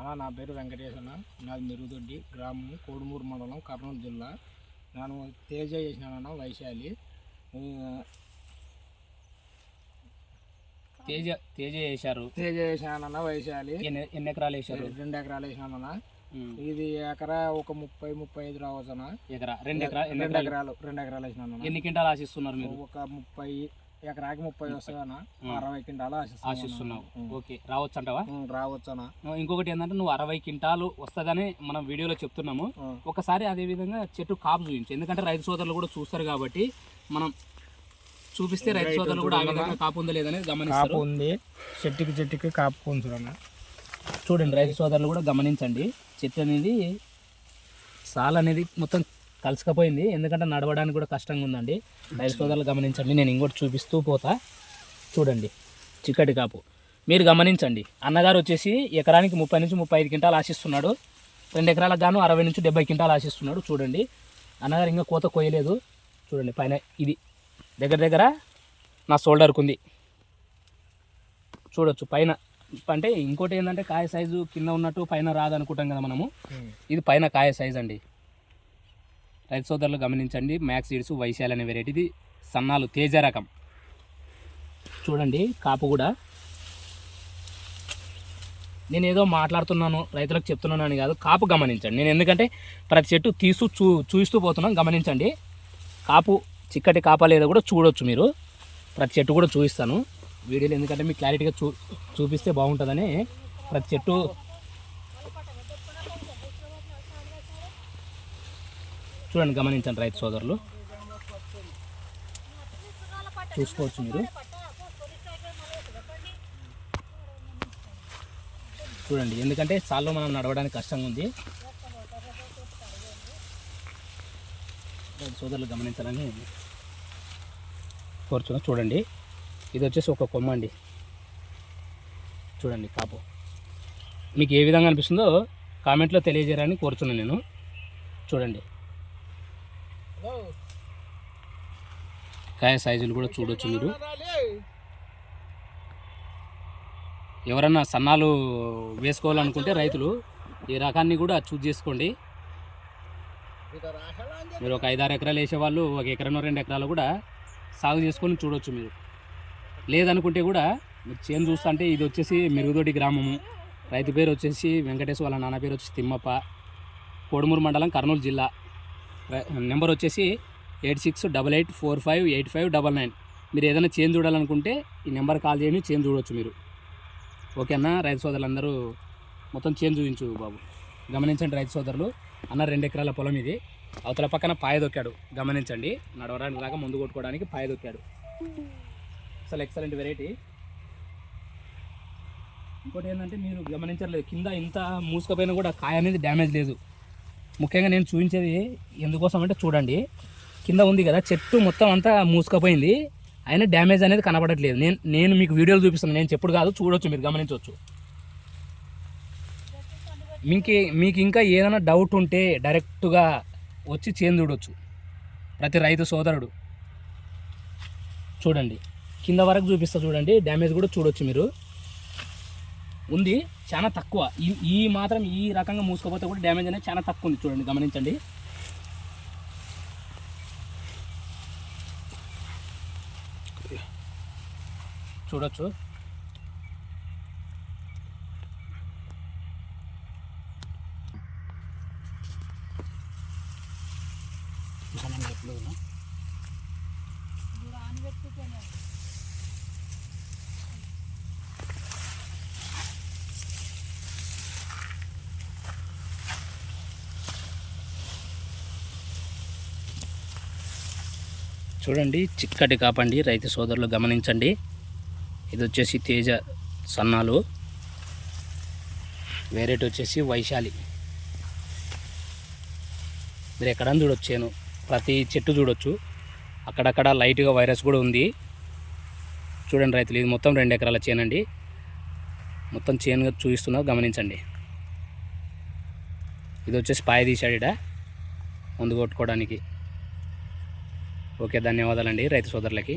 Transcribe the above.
అన్న నా పేరు వెంకటేశన్న నాది మెరుగుదొడ్డి గ్రామం కోడుమూరు మండలం కర్నూలు జిల్లా. నేను తేజ చేసినానన్న వైశాలి. తేజ తేజ వేశారు తేజ చేసినానన్న వైశాలి. ఎన్ని ఎకరాలు వేశారు? రెండు ఎకరాలు వేసినానన్న. ఇది ఎకరా ఒక ముప్పై ముప్పై ఐదు రావచ్చు అన్న. ఎకరా? రెండు ఎకరా? ఎన్ని రెండు ఎకరాలు రెండు ఎకరాలు వేసినానన్న. ఎన్ని క్వింటాలు ఆశిస్తున్నారు మీరు? ఒక ముప్పై ఎకరాకి ముప్పై వస్తుందన్న. అరవై ఆశిస్తున్నాను. ఆశిస్తున్నావు. ఓకే. రావచ్చు అంటావా రావచ్చు అన్న ఇంకొకటి ఏంటంటే నువ్వు అరవై క్వింటాలు వస్తుందని మనం వీడియోలో చెప్తున్నాము. ఒకసారి అదే విధంగా చెట్టు కాపు చూపించు ఎందుకంటే రైతు సోదరులు కూడా చూస్తారు కాబట్టి మనం చూపిస్తే రైతు సోదరులు కూడా ఆ విధంగా కాపు ఉందో లేదని కాపు గమనిస్తారు ఉంది. చెట్టుకి చెట్టుకి కాపు కొంచుడన్న చూడండి రైతు సోదరులు కూడా గమనించండి. చెట్టు అనేది సాల్ అనేది మొత్తం కలిసికపోయింది. ఎందుకంటే నడవడానికి కూడా కష్టంగా ఉందండి. రైతు సోదరులు గమనించండి. నేను ఇంకోటి చూపిస్తూ పోతా. చూడండి. చిక్కటి కాపు. మీరు గమనించండి. అన్నగారు వచ్చేసి ఎకరానికి ముప్పై నుంచి ముప్పై ఐదు క్వింటాలు ఆశిస్తున్నాడు. రెండు ఎకరాలకు గాను అరవై నుంచి డెబ్బై క్వింటాలు ఆశిస్తున్నాడు. చూడండి. అన్నగారు ఇంకా కోత కొయ్యలేదు. చూడండి. పైన ఇది దగ్గర దగ్గర నా షోల్డర్కి ఉంది. చూడొచ్చు. పైన అంటే ఇంకోటి ఏంటంటే కాయ సైజు కింద ఉన్నట్టు పైన రాదనుకుంటాం కదా మనము. ఇది పైన కాయ సైజ్ అండి. రైతు సోదరులు గమనించండి. మ్యాక్స్ సీడ్స్ వైశాల్ అనే వెరైటీ ఇది సన్నాలు తేజ రకం. చూడండి కాపు కూడా. నేను ఏదో మాట్లాడుతున్నాను రైతులకు చెప్తున్నాను అని కాదు కాపు గమనించండి. నేను ఎందుకంటే ప్రతి చెట్టు తీస్తూ చూ చూస్తూ పోతున్నాను గమనించండి. కాపు చిక్కటి కాపా లేదా కూడా చూడొచ్చు మీరు. ప్రతి చెట్టు కూడా చూపిస్తాను వీడియోలు ఎందుకంటే మీకు క్లారిటీగా చూ చూపిస్తే బాగుంటుందని ప్రతి చెట్టు చూడండి గమనించండి రైతు సోదరులు. చూసుకోవచ్చు మీరు. చూడండి ఎందుకంటే సాల్లో మనం నడవడానికి కష్టంగా ఉంది. రైతు సోదరులు గమనించాలని కోరుచున్నా. చూడండి ఇది వచ్చేసి ఒక కొమ్మ అండి. చూడండి కాపు. మీకు ఏ విధంగా అనిపిస్తుందో కామెంట్లో తెలియజేయాలని కోరుచున్నాను నేను. చూడండి. కాయ సైజులు కూడా చూడొచ్చు మీరు. ఎవరన్నా సన్నాలు వేసుకోవాలనుకుంటే రైతులు ఈ రకాన్ని కూడా చూజ్ చేసుకోండి. మీరు ఒక ఐదారు ఎకరాలు వేసేవాళ్ళు ఒక ఎకరం రెండు ఎకరాలు కూడా సాగు చేసుకొని చూడొచ్చు మీరు. లేదనుకుంటే కూడా మీరు చేను చూస్తుంటే ఇది వచ్చేసి మెరుగుదొడి గ్రామము. రైతు పేరు వచ్చేసి వెంకటేశ్వర వాళ్ళ నాన్న పేరు వచ్చేసి తిమ్మప్ప. కోడుమూరు మండలం కర్నూలు జిల్లా. నెంబర్ వచ్చేసి eight six double eight four five eight five double nine. మీరు ఏదైనా చేంజ్ చూడాలనుకుంటే ఈ నెంబర్ కాల్ చేయండి చేంజ్ చూడొచ్చు మీరు. ఓకేనా రైతు సోదరులందరూ మొత్తం చేంజ్ చూపించు బాబు. గమనించండి రైతు సోదరులు అన్న రెండు ఎకరాల పొలం ఇది. అవతల పక్కన పాయ దొక్కాడు గమనించండి. నడవడానికి రాక ముందు కొట్టుకోవడానికి పాయ దొక్కాడు. అసలు ఎక్సలెంట్ వెరైటీ ఇంకోటి ఏంటంటే మీరు గమనించలేదు కింద ఇంత మూసుకపోయినా కూడా కాయ అనేది డ్యామేజ్ లేదు. ముఖ్యంగా నేను చూపించేది ఎందుకోసం అంటే చూడండి కింద ఉంది కదా చెట్టు మొత్తం అంతా మూసుకపోయింది అయినా డ్యామేజ్ అనేది కనబడట్లేదు. నేను నేను మీకు వీడియోలు చూపిస్తాను నేను చెప్పుడు కాదు చూడొచ్చు మీరు గమనించవచ్చు. మీకు మీకు ఇంకా ఏదైనా డౌట్ ఉంటే డైరెక్ట్గా వచ్చి చేంజ్ ప్రతి రైతు సోదరుడు. చూడండి కింద వరకు చూపిస్తా చూడండి డ్యామేజ్ కూడా చూడొచ్చు మీరు. ఉంది. చాలా తక్కువ. ఈ ఈ మాత్రం ఈ రకంగా మూసుకోపోతే కూడా డ్యామేజ్ అనేది చాలా తక్కువ ఉంది చూడండి గమనించండి. చూడొచ్చు. చూడండి చిక్కటి కాపండి రైతు సోదరులు గమనించండి. ఇది వచ్చేసి తేజ సన్నాలు. వేరేటి వచ్చేసి వైశాలి. మీరు ఎక్కడన్నా చూడొచ్చు చేను ప్రతి చెట్టు చూడొచ్చు. అక్కడక్కడ లైట్గా వైరస్ కూడా ఉంది. చూడండి రైతులు ఇది మొత్తం రెండు ఎకరాల చేనండి మొత్తం చేనుగా చూపిస్తున్నా గమనించండి. ఇది వచ్చేసి పాయ తీశాడు ఈడ. ముందు కొట్టుకోవడానికి. ఓకే ధన్యవాదాలండి రైతు సోదరులకి.